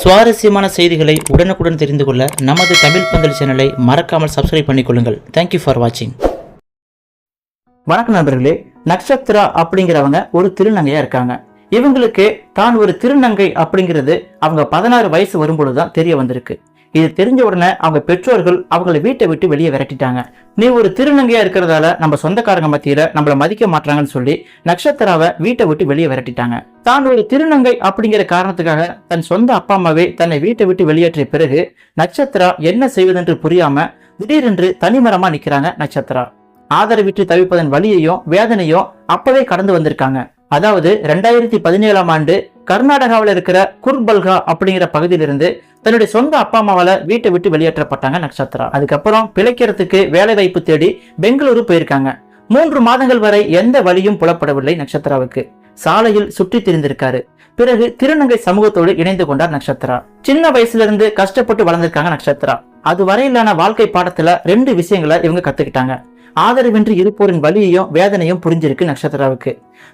சுவாரஸ்யமான செய்திகளை உடனுக்குடன் தெரிந்து கொள்ள நமது தமிழ் பந்தல் சேனலை மறக்காமல் சப்ஸ்கிரைப் பண்ணிக்கொள்ளுங்கள். தேங்க்யூ ஃபார் வாட்சிங் வணக்கம் நண்பர்களே நட்சத்திரா அப்படிங்கிறவங்க ஒரு திருநங்கையா இருக்காங்க. இவங்களுக்கு தான் ஒரு திருநங்கை அப்படிங்கிறது அவங்க பதினாறு வயசு வரும்பொழுது தான் தெரிய வந்திருக்கு. இது தெரிஞ்ச உடனே அவங்க பெற்றோர்கள் அவங்களை வீட்டை விட்டு வெளியே விரட்டிட்டாங்க. நீ ஒரு திருநங்கையா இருக்கிறதால நம்ம சொந்தக்காரங்க மத்தியில நம்மளை மதிக்க மாட்டாங்கன்னு சொல்லி நட்சத்திராவை வீட்டை விட்டு வெளியே விரட்டிட்டாங்க. தான் ஒரு திருநங்கை அப்படிங்கிற காரணத்துக்காக தன் சொந்த அப்பா அம்மாவே தன்னை வீட்டை விட்டு வெளியேற்றிய பிறகு நட்சத்திரா என்ன செய்வதென்று புரியாம திடீரென்று தனிமரமா நிக்கிறாங்க நட்சத்திரா. ஆதரவிட்டு தவிப்பதன் வழியையும் வேதனையும் அப்பவே கடந்து வந்திருக்காங்க. அதாவது ரெண்டாயிரத்தி பதினேழாம் ஆண்டு கர்நாடகாவில் இருக்கிற குர்பல்கா அப்படிங்கிற பகுதியிலிருந்து தன்னுடைய சொந்த அப்பா அம்மாவால் வீட்டை விட்டு வெளியேற்றப்பட்டாங்க நட்சத்திரா. அதுக்கப்புறம் பிழைக்கிறதுக்கு வேலை வாய்ப்பு தேடி பெங்களூரு போயிருக்காங்க. மூன்று மாதங்கள் வரை எந்த வழியும் புலப்படவில்லை நட்சத்திராவுக்கு. சாலையில் சுற்றி திரிந்திருக்காரு. பிறகு திருநங்கை சமூகத்தோடு இணைந்து கொண்டார் நட்சத்திரா. சின்ன வயசுல இருந்து கஷ்டப்பட்டு வளர்ந்திருக்காங்க நட்சத்திரா. அது வரையிலான வாழ்க்கை பாடத்துல ரெண்டு விஷயங்களை இவங்க கத்துக்கிட்டாங்க. ஆதரவின்றி இருப்போரின் வலியையும் வேதனையும் புரிஞ்சிருக்கு நட்சத்திராவுக்கு.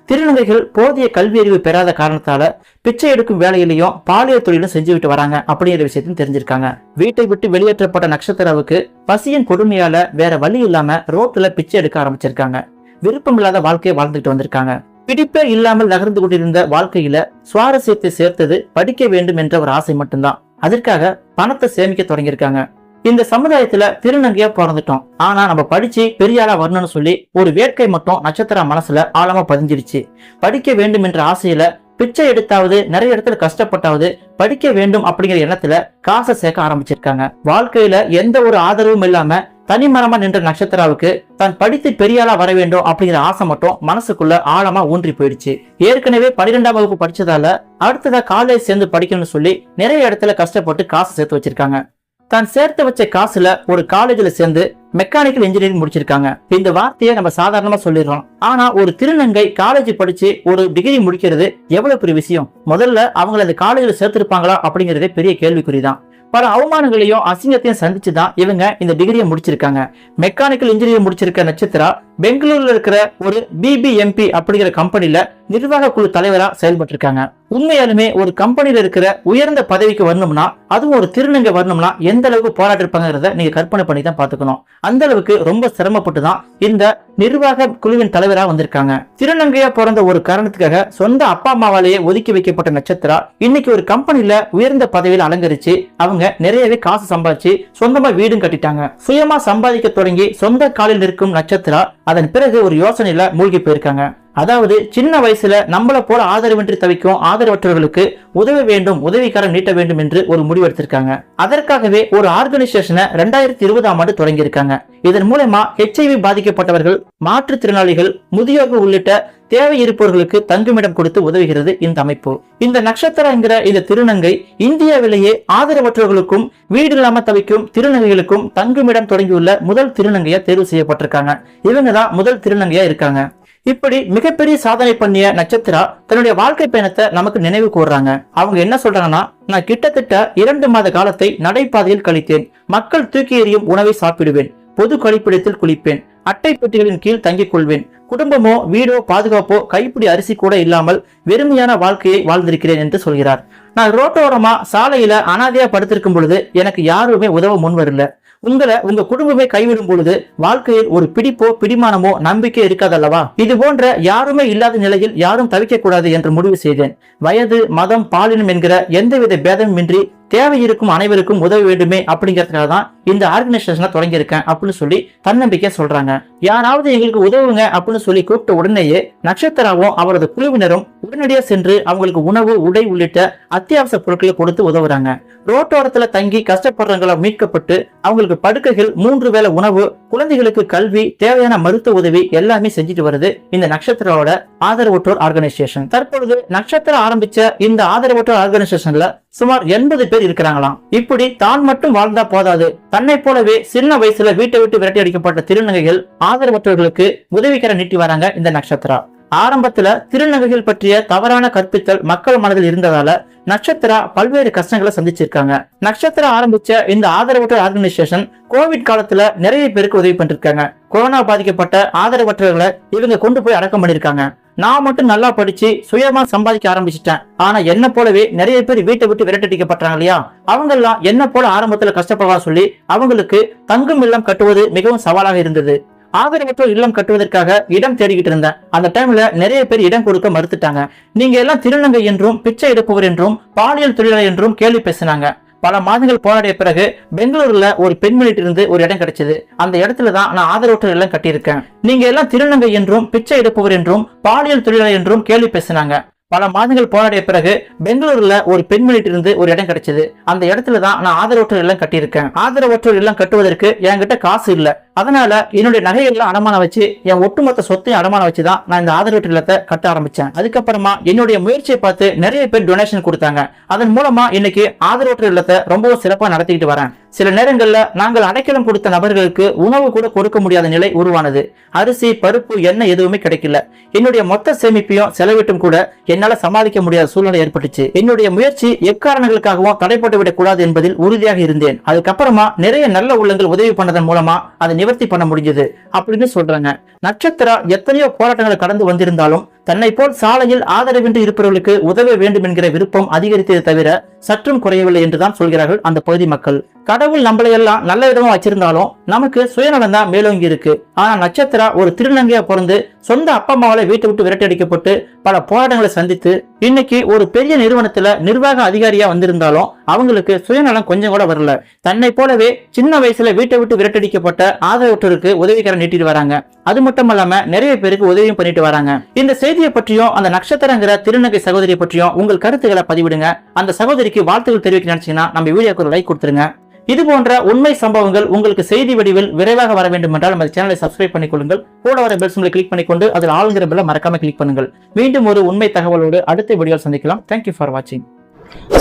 திருநங்கைகள் போதிய கல்வி அறிவு பெறாத காரணத்தால பிச்சை எடுக்கும் வேலையிலையும் பாலியல் தொழிலும் செஞ்சுவிட்டு வராங்க அப்படிங்கிற விஷயத்தையும் தெரிஞ்சிருக்காங்க. வீட்டை விட்டு வெளியேற்றப்பட்ட நட்சத்திராவுக்கு பசியின் கொடுமையால வேற வழி இல்லாம ரோட்ல பிச்சை எடுக்க ஆரம்பிச்சிருக்காங்க. விருப்பம் இல்லாத வாழ்க்கையை வாழ்ந்துட்டு வந்திருக்காங்க. பிடிப்பே இல்லாமல் நகர்ந்து கொண்டிருந்த வாழ்க்கையில சுவாரஸ்யத்தை சேர்த்தது படிக்க வேண்டும் என்ற ஒரு ஆசை மட்டும்தான். அதற்காக பணத்தை சேமிக்க தொடங்கியிருக்காங்க. இந்த சமுதாயத்துல திருநங்கையா பிறந்துட்டோம். ஆனா நம்ம படிச்சு பெரிய வரணும்னு சொல்லி ஒரு வேட்கை மட்டும் நட்சத்திர மனசுல ஆழமா பதிஞ்சிருச்சு. படிக்க வேண்டும் என்ற ஆசையில பிச்சை எடுத்தாவது நிறைய இடத்துல கஷ்டப்பட்டாவது படிக்க வேண்டும் அப்படிங்கிற எண்ணத்துல காசை சேர்க்க ஆரம்பிச்சிருக்காங்க. வாழ்க்கையில எந்த ஒரு ஆதரவும் இல்லாம தனிமரமா நின்ற நட்சத்திராவுக்கு தான் படித்து பெரிய வர வேண்டும் அப்படிங்கிற ஆசை மட்டும் மனசுக்குள்ள ஆழமா ஊன்றி போயிடுச்சு. ஏற்கனவே பன்னிரெண்டாம் வகுப்பு படிச்சதால அடுத்ததா காலேஜ் சேர்ந்து படிக்கணும்னு சொல்லி நிறைய இடத்துல கஷ்டப்பட்டு காசு சேர்த்து வச்சிருக்காங்க. தான் சேர்த்து வச்ச காசுல ஒரு காலேஜ்ல சேர்ந்து மெக்கானிக்கல் இன்ஜினியரிங் முடிச்சிருக்காங்க. இந்த வார்த்தையை நம்ம சாதாரணமா சொல்லிடுறோம். ஆனா ஒரு திருநங்கை காலேஜ் படிச்சு ஒரு டிகிரி முடிக்கிறது எவ்வளவு பெரிய விஷயம்? முதல்ல அவங்களை அந்த காலேஜ்ல சேர்த்திருப்பாங்களா அப்படிங்கறதே பெரிய கேள்விக்குறிதான். பல அவமானங்களையும் அசிங்கத்தையும் சந்திச்சு தான் இவங்க இந்த டிகிரியை முடிச்சிருக்காங்க. மெக்கானிக்கல் இன்ஜினியரிங் முடிச்சிருக்க நட்சத்திரா பெங்களூர்ல இருக்கிற ஒரு பிபிஎம்பி அப்படிங்கிற கம்பெனில நிர்வாக குழு தலைவரா செயல்பட்டு இருக்காங்க உண்மையாலுமே ஒரு கம்பெனில இருக்கிற உயர்ந்த பதவிக்கு வரணும்னா அதுவும் ஒரு திருநங்கை வரணும்னா எந்த அளவுக்கு போராட்டி இருப்பாங்கிறத நீங்க கற்பனை பண்ணி தான் பாத்துக்கணும் அந்த அளவுக்கு ரொம்ப சிரமப்பட்டு தான் இந்த நிர்வாக குழுவின் தலைவரா வந்திருக்காங்க. திருநங்கையா பிறந்த ஒரு காரணத்துக்காக சொந்த அப்பா அம்மாவாலேயே ஒதுக்கி வைக்கப்பட்ட நட்சத்திரா இன்னைக்கு ஒரு கம்பெனில உயர்ந்த பதவியில் அலங்கரிச்சு அவங்க நிறையவே காசு சம்பாதிச்சு சொந்தமா வீடும் கட்டிட்டாங்க. சுயமா சம்பாதிக்க தொடங்கி சொந்த காலில் இருக்கும் நட்சத்திரா அதன் பிறகு ஒரு யோசனையில மூழ்கி போயிருக்காங்க. அதாவது சின்ன வயசுல நம்மளை போல ஆதரவின்றி தவிக்கும் ஆதரவற்றவர்களுக்கு உதவ வேண்டும் உதவிக்காரம் நீட்ட வேண்டும் என்று ஒரு முடிவெடுத்திருக்காங்க அதற்காகவே ஒரு ஆர்கனைசேஷனை ரெண்டாயிரத்தி இருபதாம் ஆண்டு தொடங்கியிருக்காங்க. இதன் மூலமா ஹெச்ஐவி பாதிக்கப்பட்டவர்கள் மாற்றுத்திறனாளிகள் முதியோர்கள் உள்ளிட்ட தேவை இருப்பவர்களுக்கு தங்குமிடம் கொடுத்து உதவுகிறது இந்த அமைப்பு. இந்த நட்சத்திரம் என்கிற இந்த திருநங்கை இந்தியாவிலேயே ஆதரவற்றவர்களுக்கும் வீடு இல்லாம தவிக்கும் திருநங்கைகளுக்கும் தங்குமிடம் தொடங்கியுள்ள முதல் திருநங்கையா தேர்வு செய்யப்பட்டிருக்காங்க. இவங்க தான் முதல் திருநங்கையா இருக்காங்க. இப்படி மிகப்பெரிய சாதனை பண்ணிய நட்சத்திரா தன்னுடைய வாழ்க்கை பயணத்தை நமக்கு நினைவு கூறுறாங்க. அவங்க என்ன சொல்றாங்கன்னா நான் கிட்டத்தட்ட இரண்டு மாத காலத்தை நடைபாதையில் கழித்தேன். மக்கள் தூக்கி எறியும் உணவை சாப்பிடுவேன். பொது கழிப்பிடத்தில் குளிப்பேன். அட்டை பெட்டிகளின் கீழ் தங்கிக் கொள்வேன். குடும்பமோ வீடோ பாதுகாப்போ கைப்பிடி அரிசி கூட இல்லாமல் வெறுமையான வாழ்க்கையை வாழ்ந்திருக்கிறேன் என்று சொல்கிறார். நான் ரோட்டோரமா சாலையில அனாதையா படுத்திருக்கும் பொழுது எனக்கு யாருமே உதவ முன் வரல உங்களை உங்க குடும்பமே கைவிடும் பொழுது வாழ்க்கையில் ஒரு பிடிப்போ பிடிமானமோ நம்பிக்கை இருக்காதல்லவா? இது போன்ற யாருமே இல்லாத நிலையில் யாரும் தவிக்க கூடாது என்று முடிவு செய்தேன். வயது மதம் பாலினம் என்கிற எந்தவித பேதமின்றி தேவை இருக்கும் அனைவருக்கும் உதவ வேண்டுமே அப்படிங்கிறதுக்காக தான் இந்த ஆர்கனைசேஷனை தொடங்கியிருக்கேன் அப்படின்னு சொல்லி தன்னம்பிக்கை சொல்றாங்க. யாராவது எங்களுக்கு உதவுங்க அப்படின்னு சொல்லி கூப்பிட்ட உடனேயே நட்சத்திராவும் அவரது குழுவினரும் உடனடியாக சென்று அவங்களுக்கு உணவு உடை உள்ளிட்ட அத்தியாவசிய பொருட்களை கொடுத்து உதவுறாங்க. ரோட்டோரத்துல தங்கி கஷ்டப்படுறவங்கள மீட்கப்பட்டு அவங்களுக்கு படுக்கைகள் மூன்று வேளை உணவு குழந்தைகளுக்கு கல்வி தேவையான மருத்துவ உதவி எல்லாமே செஞ்சுட்டு வருது இந்த நட்சத்திரோட ஆதரவற்றோர் ஆர்கனைசேஷன் தற்பொழுது நட்சத்திரம் ஆரம்பிச்ச இந்த ஆதரவற்றோர் ஆர்கனைசேஷன்ல சுமார் எண்பது பேர் இருக்கிறாங்களாம். இப்படி தான் மட்டும் வாழ்ந்தா போதாது. தன்னை போலவே சின்ன வயசுல வீட்டை விட்டு விரட்டி அடிக்கப்பட்ட திருநங்கைகள் ஆதரவற்றவர்களுக்கு உதவிக்கர நீட்டி வராங்க இந்த நட்சத்திரா. ஆரம்பத்துல திருநங்கைகள் பற்றிய தவறான கற்பித்தல் மக்கள் மனதில் இருந்ததால நட்சத்திரா பல்வேறு கஷ்டங்களை சந்திச்சிருக்காங்க. நட்சத்திரா ஆரம்பிச்ச இந்த ஆதரவற்ற ஆர்கனைசேஷன் கோவிட் காலத்துல நிறைய பேருக்கு உதவி பண்ணிருக்காங்க. கொரோனா பாதிக்கப்பட்ட ஆதரவற்றவர்களை இவங்க கொண்டு போய் அடக்கம் பண்ணிருக்காங்க. நான் மட்டும் நல்லா படிச்சு சுயமா சம்பாதிக்க ஆரம்பிச்சிட்டேன். ஆனா என்ன போலவே நிறைய பேர் வீட்டை விட்டு விரட்டடிக்கப்படுறாங்க இல்லையா? அவங்க எல்லாம் என்ன போல ஆரம்பத்துல கஷ்டப்படுவா சொல்லி அவங்களுக்கு தங்கும் இல்லம் கட்டுவது மிகவும் சவாலாக இருந்தது. ஆதரவற்ற இல்லம் கட்டுவதற்காக இடம் தேடிக்கிட்டு இருந்தேன். அந்த டைம்ல நிறைய பேர் இடம் கொடுக்க மறுத்துட்டாங்க. நீங்க எல்லாம் திருநங்கை என்றும் பிச்சை எடுப்பவர் என்றும் பாலியல் தொழிலாளர் என்றும் கேள்வி பேசினாங்க. பல மாதங்கள் போராடிய பிறகு பெங்களூர்ல ஒரு பெண்மணிட்டு இருந்து ஒரு இடம் கிடைச்சது. அந்த இடத்துல தான் நான் ஆதரவற்றோர் எல்லாம் கட்டியிருக்கேன். நீங்க எல்லாம் திருநங்கை என்றும் பிச்சை எடுப்பவர் என்றும் பாலியல் தொழிலாளர் என்றும் கேள்வி பேசினாங்க. பல மாதங்கள் போராடிய பிறகு பெங்களூர்ல ஒரு பெண்மணிட்டு இருந்து ஒரு இடம் கிடைச்சது. அந்த இடத்துல தான் நான் ஆதரவற்றோர் எல்லாம் கட்டியிருக்கேன். ஆதரவற்றோர் எல்லாம் கட்டுவதற்கு என்கிட்ட காசு இல்லை. அதனால என்னுடைய நகைகள்லாம் அடமானம் வச்சு என் ஒட்டுமொத்த சொத்தையும் அடமானம் வச்சு தான் நான் இந்த ஆதரவற்ற இல்லத்தை கட்ட ஆரம்பிச்சேன். அதுக்கப்புறமா என்னுடைய முயற்சியை பார்த்து நிறைய பேர் டொனேஷன் கொடுத்தாங்க. அதன் மூலமா இன்னைக்கு ஆதரவற்ற இல்லத்தை ரொம்பவும் சிறப்பா நடத்திக்கிட்டு வரேன். சில நேரங்களில் நாங்கள் அடைக்கலம் கொடுத்த நபர்களுக்கு உணவு கூட கொடுக்க முடியாத நிலை உருவானது. அரிசி பருப்பு எண்ணெய் எதுவுமே கிடைக்கல. என்னுடைய மொத்த சேமிப்பையும் செலவிட்டும் கூட என்னால சமாளிக்க முடியாத சூழ்நிலை ஏற்பட்டுச்சு. என்னுடைய முயற்சி எக்காரணங்களுக்காகவும் தடைப்பட்டு விடக்கூடாது என்பதில் உறுதியாக இருந்தேன். அதுக்கப்புறமா நிறைய நல்ல உள்ளங்கள் உதவி பண்ணதன் மூலமா அதை நிவர்த்தி பண்ண முடிஞ்சது அப்படின்னு சொல்றாங்க. நட்சத்திரா எத்தனையோ போராட்டங்களை கடந்து வந்திருந்தாலும் தன்னை போல் சாலையில் ஆதரவின்றி இருப்பவர்களுக்கு உதவ வேண்டும் என்கிற விருப்பம் அதிகரித்ததை தவிர சற்றும் குறையவில்லை என்றுதான் சொல்கிறார்கள் அந்த பகுதி மக்கள். கடவுள் நம்மளை எல்லாம் நல்ல விதமா வச்சிருந்தாலும் நமக்கு சுயநலம் தான் மேலோங்கி இருக்கு. ஆனா நட்சத்திரா ஒரு திருநங்கையா பிறந்து சொந்த அப்பா அம்மாவால வீட்டை விட்டு விரட்டி அடிக்கப்பட்டு பல போராட்டங்களை சந்தித்து இன்னைக்கு ஒரு பெரிய நிறுவனத்துல நிர்வாக அதிகாரியா வந்திருந்தாலும் அவங்களுக்கு சுயநலம் கொஞ்சம் கூட வரல. தன்னை போலவே சின்ன வயசுல வீட்டை விட்டு விரட்டடிக்கப்பட்ட ஆதரவற்றோருக்கு உதவிக்கரம் நீட்டிட்டு வராங்க. அது மட்டும் இல்லாம நிறைய பேருக்கு உதவியும் பண்ணிட்டு வராங்க. இந்த செய்தியை பற்றியும் அந்த நட்சத்திரங்கிற திருநங்கை சகோதரியை பற்றியும் உங்கள் கருத்துக்களை பதிவிடுங்க. அந்த சகோதரிக்கு வாழ்த்துக்கள் தெரிவிக்க நினைச்சீங்கன்னா நம்ம வீடியோக்கு லைக் கொடுத்துருங்க. இது போன்ற உண்மை சம்பவங்கள் உங்களுக்கு செய்தி வடிவில் விரைவாக வர வேண்டும் என்றால் நமது சேனலை சப்ஸ்கிரைப் பண்ணிக்கொள்ளுங்கள். கூட வர பெல் சிம்பிளை கிளிக் பண்ணிக்கொண்டு அதில் ஆளுங்கிற பெல்ல மறக்காம கிளிக் பண்ணுங்கள். மீண்டும் ஒரு உண்மை தகவலோடு அடுத்த வீடியோவில் சந்திக்கலாம். தேங்க்யூ ஃபார் வாட்சிங்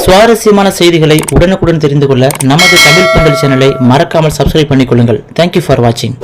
சுவாரஸ்யமான செய்திகளை உடனுக்குடன் தெரிந்து கொள்ள நமது தமிழ் பந்தல் சேனலை மறக்காமல் சப்ஸ்கிரைப் பண்ணிக்கொள்ளுங்கள். தேங்க்யூ ஃபார் வாட்சிங்